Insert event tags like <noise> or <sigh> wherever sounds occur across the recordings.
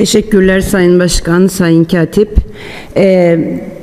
Teşekkürler Sayın Başkan, Sayın Katip. Ee,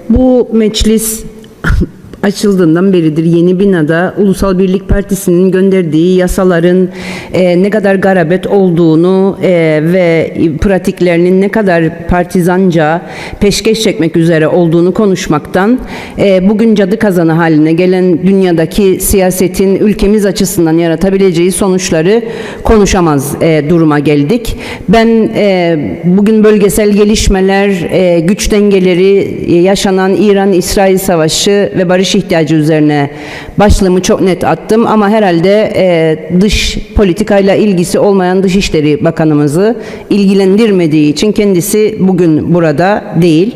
bu meclis <laughs> açıldığından beridir yeni binada Ulusal Birlik Partisi'nin gönderdiği yasaların e, ne kadar garabet olduğunu e, ve pratiklerinin ne kadar partizanca peşkeş çekmek üzere olduğunu konuşmaktan e, bugün cadı kazanı haline gelen dünyadaki siyasetin ülkemiz açısından yaratabileceği sonuçları konuşamaz e, duruma geldik. Ben e, bugün bölgesel gelişmeler, e, güç dengeleri, e, yaşanan İran-İsrail savaşı ve barış ihtiyacı üzerine başlığımı çok net attım ama herhalde e, dış politikayla ilgisi olmayan Dışişleri Bakanımızı ilgilendirmediği için kendisi bugün burada değil.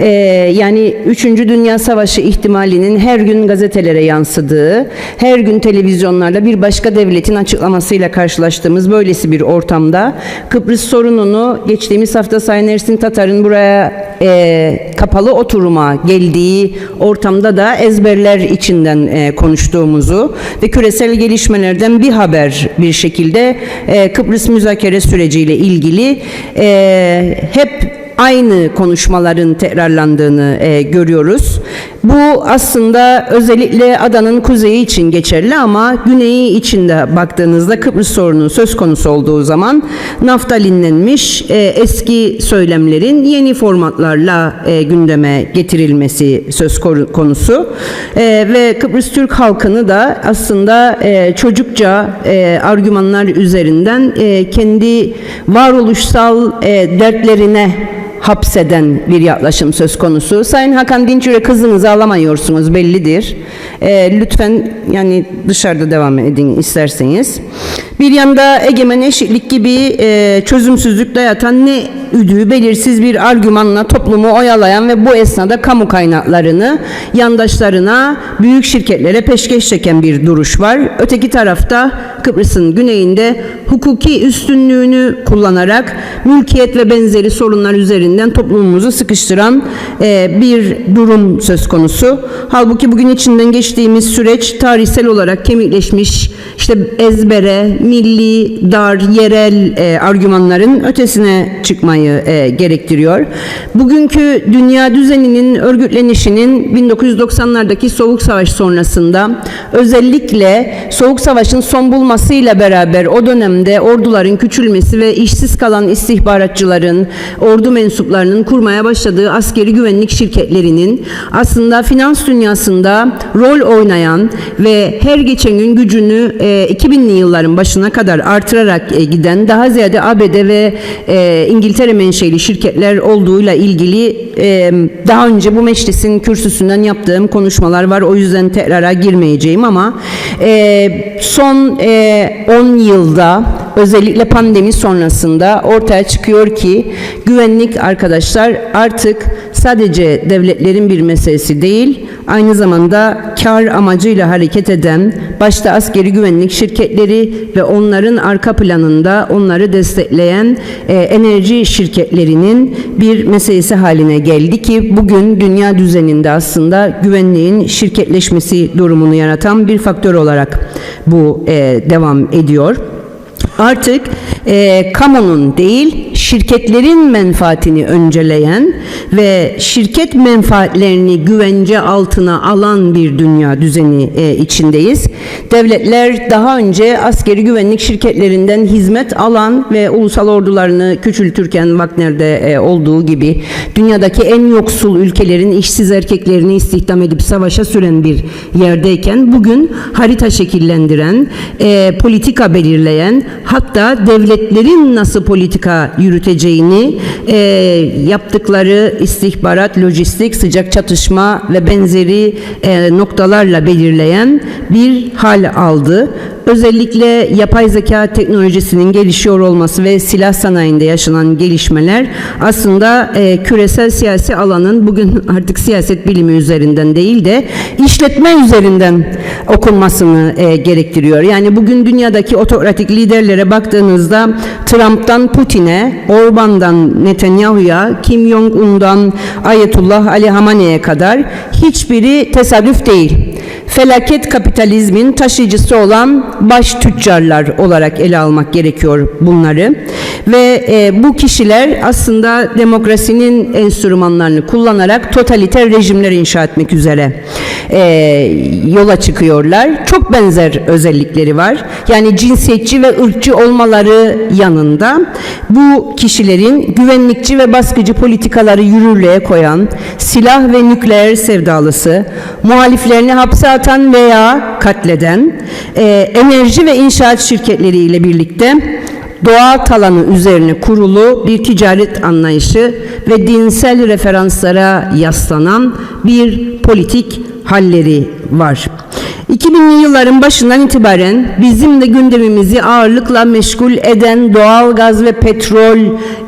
E, yani 3. Dünya Savaşı ihtimalinin her gün gazetelere yansıdığı, her gün televizyonlarda bir başka devletin açıklamasıyla karşılaştığımız böylesi bir ortamda Kıbrıs sorununu geçtiğimiz hafta Sayın Ersin Tatar'ın buraya e, kapalı oturuma geldiği ortamda da ezberler içinden e, konuştuğumuzu ve küresel gelişmelerden bir haber bir şekilde e, Kıbrıs müzakere süreciyle ilgili e, hep aynı konuşmaların tekrarlandığını e, görüyoruz. Bu aslında özellikle adanın kuzeyi için geçerli ama güneyi için de baktığınızda Kıbrıs sorunu söz konusu olduğu zaman naftalinlenmiş e, eski söylemlerin yeni formatlarla e, gündeme getirilmesi söz konusu. E, ve Kıbrıs Türk halkını da aslında e, çocukça e, argümanlar üzerinden e, kendi varoluşsal e, dertlerine hapseden bir yaklaşım söz konusu. Sayın Hakan Dinçür'e kızınızı alamıyorsunuz bellidir. E, lütfen yani dışarıda devam edin isterseniz. Bir yanda egemen eşitlik gibi e, çözümsüzlükte yatan ne üdüğü belirsiz bir argümanla toplumu oyalayan ve bu esnada kamu kaynaklarını yandaşlarına, büyük şirketlere peşkeş çeken bir duruş var. Öteki tarafta Kıbrıs'ın güneyinde hukuki üstünlüğünü kullanarak mülkiyet ve benzeri sorunlar üzerinden toplumumuzu sıkıştıran e, bir durum söz konusu. Halbuki bugün içinden geçtiğimiz süreç tarihsel olarak kemikleşmiş işte ezbere, milli, dar, yerel e, argümanların ötesine çıkmayı e, gerektiriyor. Bugünkü dünya düzeninin örgütlenişinin 1990'lardaki Soğuk Savaş sonrasında özellikle Soğuk Savaş'ın son bulmasıyla beraber o dönemde orduların küçülmesi ve işsiz kalan istihbaratçıların, ordu mensuplarının kurmaya başladığı askeri güvenlik şirketlerinin aslında finans dünyasında rol oynayan ve her geçen gün gücünü e, 2000'li yılların başına kadar artırarak e, giden daha ziyade ABD ve e, İngiltere menşeli şirketler olduğuyla ilgili e, daha önce bu meclisin kürsüsünden yaptığım konuşmalar var. O yüzden tekrara girmeyeceğim ama e, son e, 10 yılda özellikle pandemi sonrasında ortaya çıkıyor ki güvenlik arkadaşlar artık sadece devletlerin bir meselesi değil, aynı zamanda kar amacıyla hareket eden başta askeri güvenlik şirketleri ve onların arka planında onları destekleyen e, enerji şirketlerinin bir meselesi haline geldi ki bugün dünya düzeninde aslında güvenliğin şirketleşmesi durumunu yaratan bir faktör olarak bu e, devam ediyor. Artık e, kamunun değil şirketlerin menfaatini önceleyen ve şirket menfaatlerini güvence altına alan bir dünya düzeni e, içindeyiz. Devletler daha önce askeri güvenlik şirketlerinden hizmet alan ve ulusal ordularını küçültürken Wagner'de e, olduğu gibi dünyadaki en yoksul ülkelerin işsiz erkeklerini istihdam edip savaşa süren bir yerdeyken bugün harita şekillendiren, e, politika belirleyen hatta devletlerin nasıl politika yürüteceğini e, yaptıkları istihbarat, lojistik, sıcak çatışma ve benzeri e, noktalarla belirleyen bir hal aldı. Özellikle yapay zeka teknolojisinin gelişiyor olması ve silah sanayinde yaşanan gelişmeler aslında e, küresel siyasi alanın bugün <laughs> artık siyaset bilimi üzerinden değil de işletme üzerinden okunmasını e, gerektiriyor. Yani bugün dünyadaki otokratik liderlere baktığınızda Trump'tan Putin'e, Orban'dan Netanyahu'ya, Kim Jong-un'dan Ayetullah Ali Hamane'ye kadar hiçbiri tesadüf değil. Felaket kapitalizmin taşıyıcısı olan baş tüccarlar olarak ele almak gerekiyor bunları. Ve e, bu kişiler aslında demokrasinin enstrümanlarını kullanarak totaliter rejimler inşa etmek üzere e, yola çıkıyorlar. Çok benzer özellikleri var. Yani cinsiyetçi ve ırkçı olmaları yanında bu kişilerin güvenlikçi ve baskıcı politikaları yürürlüğe koyan, silah ve nükleer sevdalısı, muhaliflerini hapse atan veya katleden, e, enerji ve inşaat şirketleriyle birlikte doğa talanı üzerine kurulu bir ticaret anlayışı ve dinsel referanslara yaslanan bir politik halleri var. 2000'li yılların başından itibaren bizim de gündemimizi ağırlıkla meşgul eden doğal gaz ve petrol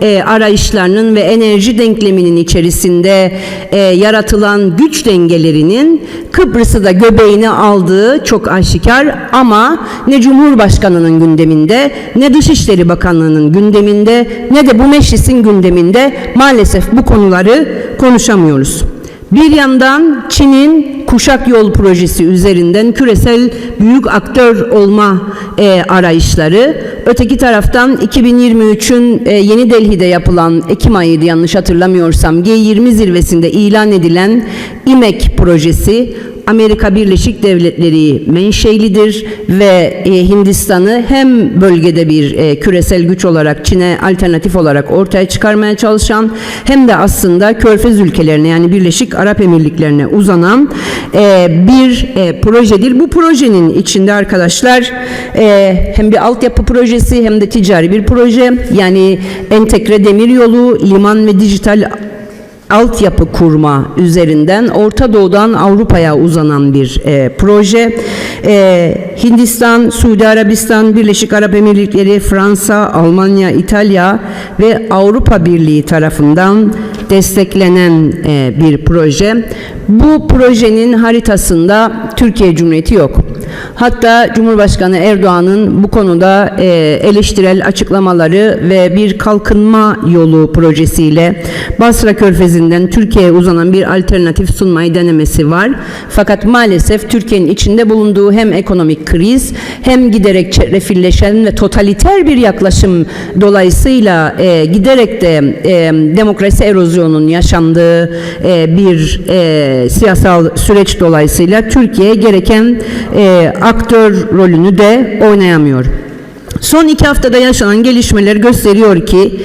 e, arayışlarının ve enerji denkleminin içerisinde e, yaratılan güç dengelerinin Kıbrıs'ı da göbeğine aldığı çok aşikar ama ne Cumhurbaşkanı'nın gündeminde ne Dışişleri Bakanlığı'nın gündeminde ne de bu meclisin gündeminde maalesef bu konuları konuşamıyoruz. Bir yandan Çin'in kuşak yol projesi üzerinden küresel büyük aktör olma e, arayışları, öteki taraftan 2023'ün e, Yeni Delhi'de yapılan Ekim ayıydı yanlış hatırlamıyorsam G20 zirvesinde ilan edilen İMEK projesi Amerika Birleşik Devletleri menşelidir ve e, Hindistan'ı hem bölgede bir e, küresel güç olarak Çin'e alternatif olarak ortaya çıkarmaya çalışan hem de aslında Körfez ülkelerine yani Birleşik Arap Emirlikleri'ne uzanan e, bir e, projedir. Bu projenin içinde arkadaşlar e, hem bir altyapı projesi hem de ticari bir proje yani entegre demiryolu, liman ve dijital altyapı kurma üzerinden Orta Doğu'dan Avrupa'ya uzanan bir e, proje. E, Hindistan, Suudi Arabistan, Birleşik Arap Emirlikleri, Fransa, Almanya, İtalya ve Avrupa Birliği tarafından desteklenen e, bir proje. Bu projenin haritasında Türkiye Cumhuriyeti yok. Hatta Cumhurbaşkanı Erdoğan'ın bu konuda e, eleştirel açıklamaları ve bir kalkınma yolu projesiyle Basra Körfezi'nden Türkiye'ye uzanan bir alternatif sunmayı denemesi var. Fakat maalesef Türkiye'nin içinde bulunduğu hem ekonomik kriz hem giderek çetrefilleşen ve totaliter bir yaklaşım dolayısıyla e, giderek de demokrasi erozyonunun yaşandığı e, bir e, siyasal süreç dolayısıyla Türkiye gereken e, aktör rolünü de oynayamıyor. Son iki haftada yaşanan gelişmeler gösteriyor ki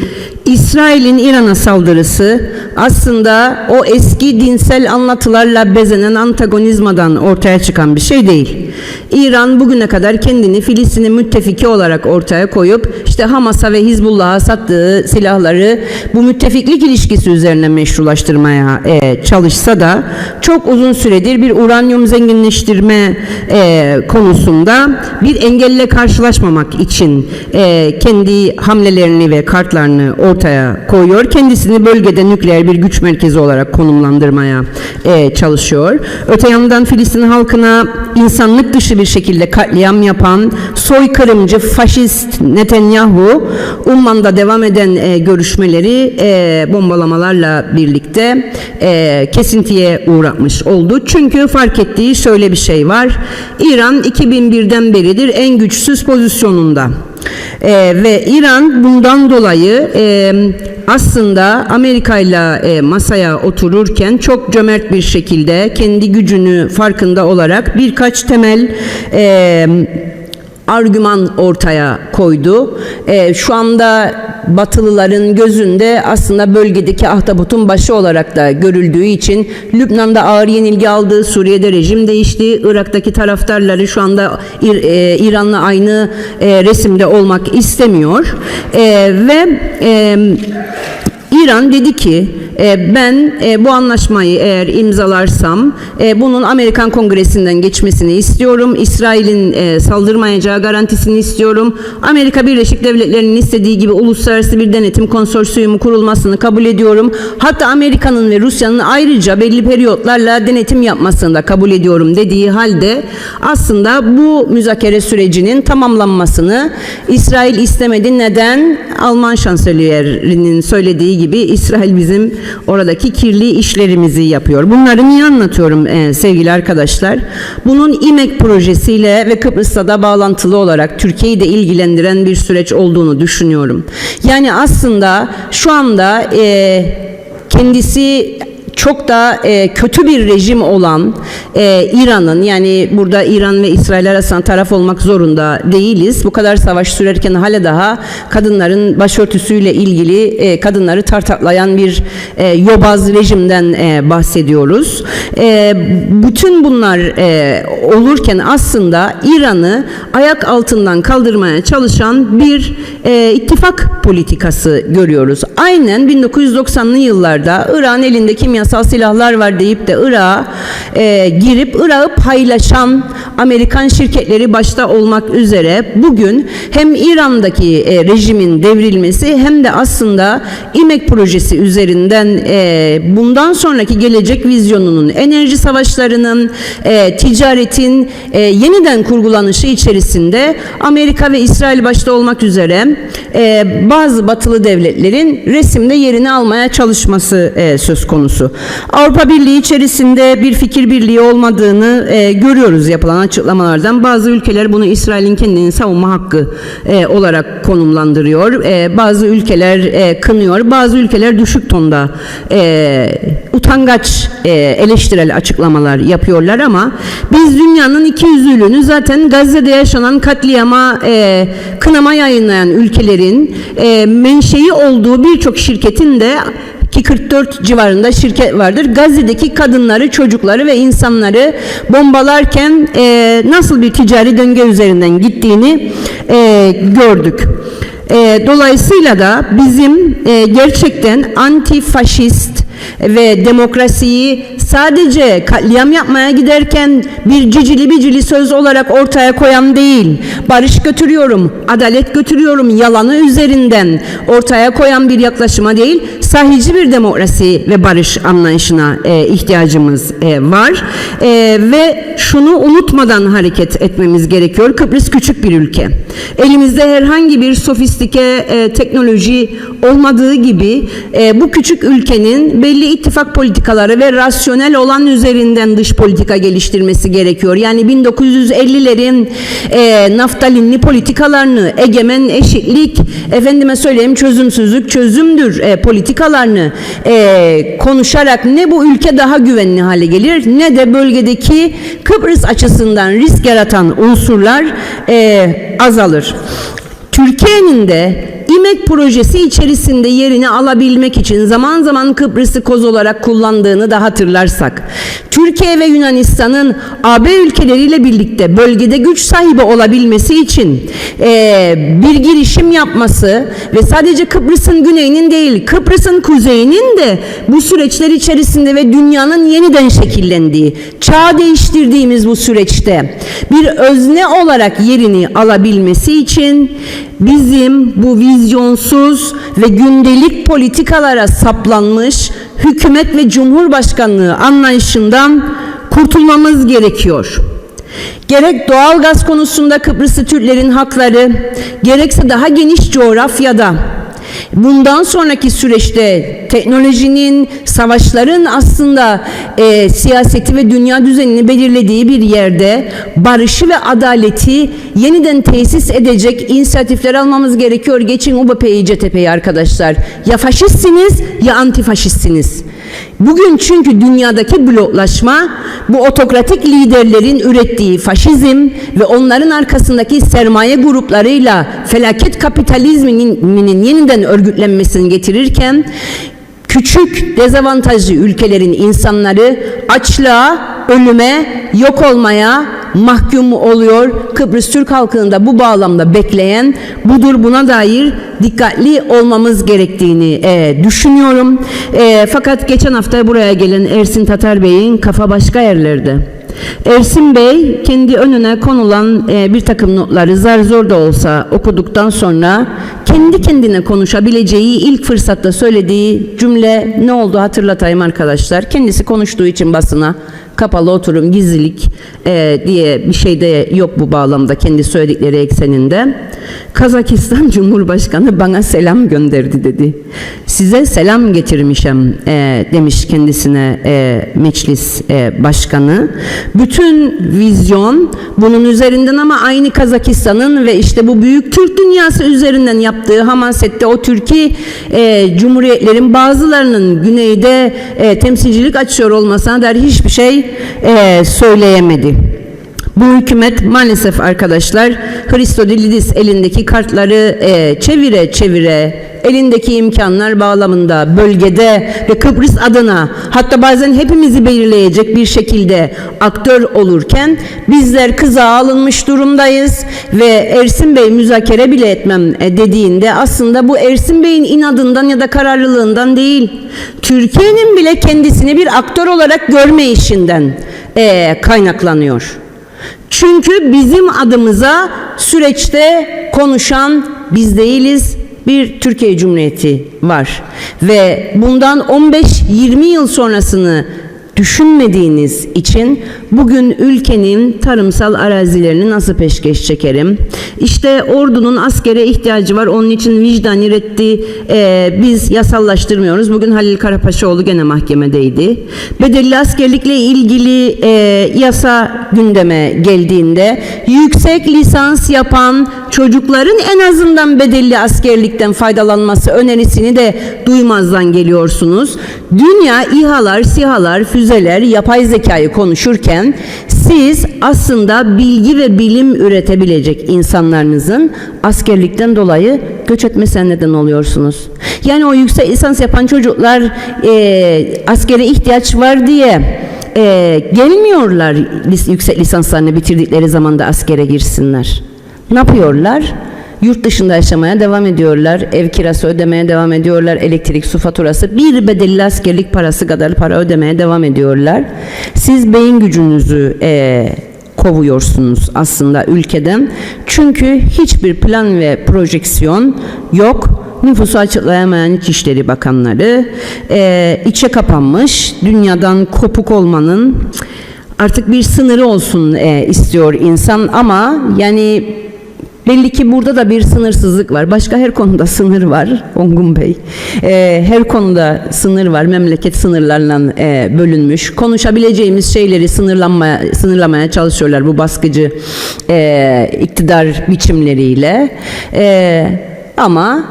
İsrail'in İran'a saldırısı aslında o eski dinsel anlatılarla bezenen antagonizmadan ortaya çıkan bir şey değil. İran bugüne kadar kendini Filistin'in müttefiki olarak ortaya koyup işte Hamas'a ve Hizbullah'a sattığı silahları bu müttefiklik ilişkisi üzerine meşrulaştırmaya e, çalışsa da çok uzun süredir bir uranyum zenginleştirme e, konusunda bir engelle karşılaşmamak için e, kendi hamlelerini ve kartlarını ortaya koyuyor. Kendisini bölgede nükleer bir güç merkezi olarak konumlandırmaya e, çalışıyor. Öte yandan Filistin halkına insanlık dışı bir şekilde katliam yapan soykırımcı faşist Netanyahu Umman'da devam eden e, görüşmeleri e, bombalamalarla birlikte e, kesintiye uğratmış oldu. Çünkü fark ettiği şöyle bir şey var. İran 2001'den beridir en güçsüz pozisyonunda. Ee, ve İran bundan dolayı e, aslında Amerika ile e, masaya otururken çok cömert bir şekilde kendi gücünü farkında olarak birkaç temel e, argüman ortaya koydu. E, şu anda Batılıların gözünde aslında bölgedeki ahtapotun başı olarak da görüldüğü için Lübnan'da ağır yenilgi aldı, Suriye'de rejim değişti, Irak'taki taraftarları şu anda e, İran'la aynı e, resimde olmak istemiyor e, ve e, İran dedi ki e, ben e, bu anlaşmayı eğer imzalarsam e, bunun Amerikan Kongresi'nden geçmesini istiyorum. İsrail'in saldırmayacağı garantisini istiyorum. Amerika Birleşik Devletleri'nin istediği gibi uluslararası bir denetim konsorsiyumu kurulmasını kabul ediyorum. Hatta Amerika'nın ve Rusya'nın ayrıca belli periyotlarla denetim yapmasını da kabul ediyorum dediği halde aslında bu müzakere sürecinin tamamlanmasını İsrail istemedi. Neden? Alman şansölyelerinin söylediği gibi İsrail bizim oradaki kirli işlerimizi yapıyor. Bunları niye anlatıyorum e, sevgili arkadaşlar? Bunun İMEK projesiyle ve Kıbrıs'ta da bağlantılı olarak Türkiye'yi de ilgilendiren bir süreç olduğunu düşünüyorum. Yani aslında şu anda e, kendisi çok da e, kötü bir rejim olan e, İran'ın yani burada İran ve İsrail arasında taraf olmak zorunda değiliz. Bu kadar savaş sürerken hala daha kadınların başörtüsüyle ilgili e, kadınları tartaklayan bir e, yobaz rejimden e, bahsediyoruz. E, bütün bunlar e, olurken aslında İran'ı ayak altından kaldırmaya çalışan bir e, ittifak politikası görüyoruz. Aynen 1990'lı yıllarda İran elinde kimyasal silahlar var deyip de Irak'a e, girip Irak'ı paylaşan Amerikan şirketleri başta olmak üzere bugün hem İran'daki e, rejimin devrilmesi hem de aslında İMEK projesi üzerinden e, bundan sonraki gelecek vizyonunun enerji savaşlarının e, ticaretin e, yeniden kurgulanışı içerisinde Amerika ve İsrail başta olmak üzere e, bazı batılı devletlerin resimde yerini almaya çalışması e, söz konusu. Avrupa Birliği içerisinde bir fikir birliği olmadığını e, görüyoruz yapılan açıklamalardan. Bazı ülkeler bunu İsrail'in kendini savunma hakkı e, olarak konumlandırıyor. E, bazı ülkeler e, kınıyor, bazı ülkeler düşük tonda e, utangaç e, eleştirel açıklamalar yapıyorlar ama biz dünyanın iki yüzlülüğünü zaten Gazze'de yaşanan katliama e, kınama yayınlayan ülkelerin e, menşei olduğu birçok şirketin de ki 44 civarında şirket vardır. Gazze'deki kadınları, çocukları ve insanları bombalarken e, nasıl bir ticari döngü üzerinden gittiğini e, gördük. E, dolayısıyla da bizim e, gerçekten antifaşist ve demokrasiyi sadece katliam yapmaya giderken bir cicili bicili söz olarak ortaya koyan değil, barış götürüyorum, adalet götürüyorum yalanı üzerinden ortaya koyan bir yaklaşıma değil, sahici bir demokrasi ve barış anlayışına e, ihtiyacımız e, var E, ve şunu unutmadan hareket etmemiz gerekiyor. Kıbrıs küçük bir ülke. Elimizde herhangi bir sofistike e, teknoloji olmadığı gibi e, bu küçük ülkenin belli ittifak politikaları ve rasyonel olan üzerinden dış politika geliştirmesi gerekiyor. Yani 1950'lerin e, naftalinli politikalarını, egemen eşitlik, efendime söyleyeyim çözümsüzlük çözümdür e, politikalarını e, konuşarak ne bu ülke daha güvenli hale gelir ne de bölgedeki Kıbrıs açısından risk yaratan unsurlar e, azalır. Türkiye'nin de İMEK projesi içerisinde yerini alabilmek için zaman zaman Kıbrıs'ı koz olarak kullandığını da hatırlarsak, Türkiye ve Yunanistan'ın AB ülkeleriyle birlikte bölgede güç sahibi olabilmesi için e, bir girişim yapması ve sadece Kıbrıs'ın güneyinin değil, Kıbrıs'ın kuzeyinin de bu süreçler içerisinde ve dünyanın yeniden şekillendiği, çağ değiştirdiğimiz bu süreçte bir özne olarak yerini alabilmesi için bizim bu vizyonsuz ve gündelik politikalara saplanmış hükümet ve cumhurbaşkanlığı anlayışından kurtulmamız gerekiyor. Gerek doğal gaz konusunda Kıbrıslı Türklerin hakları, gerekse daha geniş coğrafyada Bundan sonraki süreçte teknolojinin, savaşların aslında e, siyaseti ve dünya düzenini belirlediği bir yerde barışı ve adaleti yeniden tesis edecek inisiyatifler almamız gerekiyor. Geçin UBP'yi, CTP'yi arkadaşlar. Ya faşistsiniz ya antifaşistsiniz. Bugün çünkü dünyadaki bloklaşma bu otokratik liderlerin ürettiği faşizm ve onların arkasındaki sermaye gruplarıyla felaket kapitalizminin yeniden örgütlenmesini getirirken küçük dezavantajlı ülkelerin insanları açlığa, ölüme, yok olmaya mahkum oluyor. Kıbrıs Türk halkının da bu bağlamda bekleyen budur buna dair dikkatli olmamız gerektiğini e, düşünüyorum. E, fakat geçen hafta buraya gelen Ersin Tatar Bey'in kafa başka yerlerde. Ersin Bey kendi önüne konulan e, bir takım notları zar zor da olsa okuduktan sonra kendi kendine konuşabileceği ilk fırsatta söylediği cümle ne oldu hatırlatayım arkadaşlar. Kendisi konuştuğu için basına kapalı oturum, gizlilik e, diye bir şey de yok bu bağlamda kendi söyledikleri ekseninde. Kazakistan <laughs> Cumhurbaşkanı bana selam gönderdi dedi. Size selam getirmişim e, demiş kendisine e, meclis e, başkanı. Bütün vizyon bunun üzerinden ama aynı Kazakistan'ın ve işte bu büyük Türk dünyası üzerinden yaptığı Hamaset'te o Türkiye e, cumhuriyetlerin bazılarının güneyde e, temsilcilik açıyor olmasına dair hiçbir şey e, söyleyemedi. Bu hükümet maalesef arkadaşlar Christodoulidis elindeki kartları e, çevire çevire elindeki imkanlar bağlamında bölgede ve Kıbrıs adına hatta bazen hepimizi belirleyecek bir şekilde aktör olurken bizler kıza alınmış durumdayız ve Ersin Bey müzakere bile etmem e, dediğinde aslında bu Ersin Bey'in inadından ya da kararlılığından değil Türkiye'nin bile kendisini bir aktör olarak görme işinden e, kaynaklanıyor. Çünkü bizim adımıza süreçte konuşan biz değiliz, bir Türkiye Cumhuriyeti var. Ve bundan 15-20 yıl sonrasını düşünmediğiniz için bugün ülkenin tarımsal arazilerini nasıl peşkeş çekerim? İşte ordunun askere ihtiyacı var. Onun için vicdani reddi e, biz yasallaştırmıyoruz. Bugün Halil Karapaşaoğlu gene mahkemedeydi. Bedelli askerlikle ilgili e, yasa gündeme geldiğinde yüksek lisans yapan çocukların en azından bedelli askerlikten faydalanması önerisini de duymazdan geliyorsunuz. Dünya İHA'lar, SİHA'lar, füzeler, yapay zekayı konuşurken siz aslında bilgi ve bilim üretebilecek insanlarınızın askerlikten dolayı göç etmesine neden oluyorsunuz. Yani o yüksek lisans yapan çocuklar e, askere ihtiyaç var diye e, gelmiyorlar yüksek lisanslarını bitirdikleri zaman da askere girsinler. Ne yapıyorlar? Yurt dışında yaşamaya devam ediyorlar. Ev kirası ödemeye devam ediyorlar. Elektrik, su faturası bir bedelli askerlik parası kadar para ödemeye devam ediyorlar. Siz beyin gücünüzü eee, kovuyorsunuz aslında ülkeden. Çünkü hiçbir plan ve projeksiyon yok. Nüfusu açıklayamayan İçişleri Bakanları eee, içe kapanmış, dünyadan kopuk olmanın artık bir sınırı olsun eee, istiyor insan ama yani Belli ki burada da bir sınırsızlık var. Başka her konuda sınır var Ongun Bey. Ee, her konuda sınır var. Memleket sınırlarla e, bölünmüş. Konuşabileceğimiz şeyleri sınırlanmaya, sınırlamaya çalışıyorlar bu baskıcı e, iktidar biçimleriyle. E, ama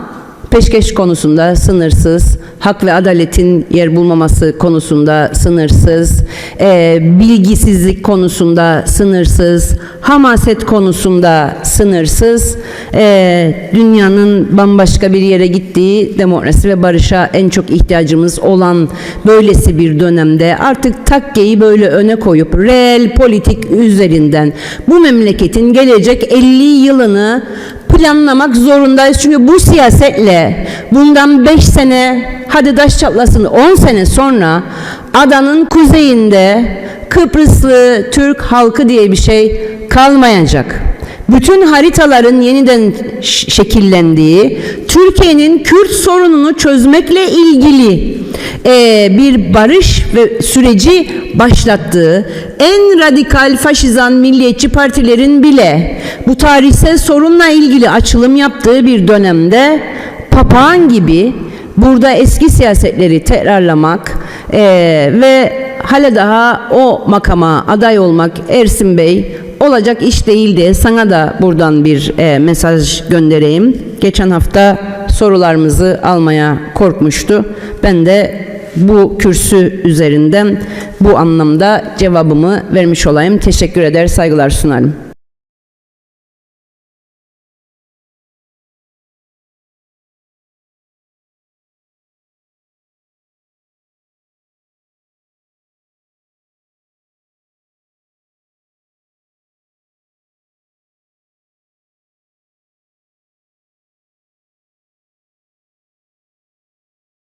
Peşkeş konusunda sınırsız, hak ve adaletin yer bulmaması konusunda sınırsız, e, bilgisizlik konusunda sınırsız, hamaset konusunda sınırsız, e, dünyanın bambaşka bir yere gittiği demokrasi ve barışa en çok ihtiyacımız olan böylesi bir dönemde artık takkeyi böyle öne koyup reel politik üzerinden bu memleketin gelecek 50 yılını planlamak zorundayız. Çünkü bu siyasetle bundan 5 sene hadi taş çatlasın 10 sene sonra adanın kuzeyinde Kıbrıslı Türk halkı diye bir şey kalmayacak. Bütün haritaların yeniden şekillendiği, Türkiye'nin Kürt sorununu çözmekle ilgili e, bir barış ve süreci başlattığı en radikal faşizan milliyetçi partilerin bile bu tarihsel sorunla ilgili açılım yaptığı bir dönemde papağan gibi burada eski siyasetleri tekrarlamak e, ve hala daha o makama aday olmak Ersin Bey olacak iş değildi. Sana da buradan bir e, mesaj göndereyim. Geçen hafta sorularımızı almaya korkmuştu. Ben de bu kürsü üzerinden bu anlamda cevabımı vermiş olayım. Teşekkür eder, saygılar sunarım.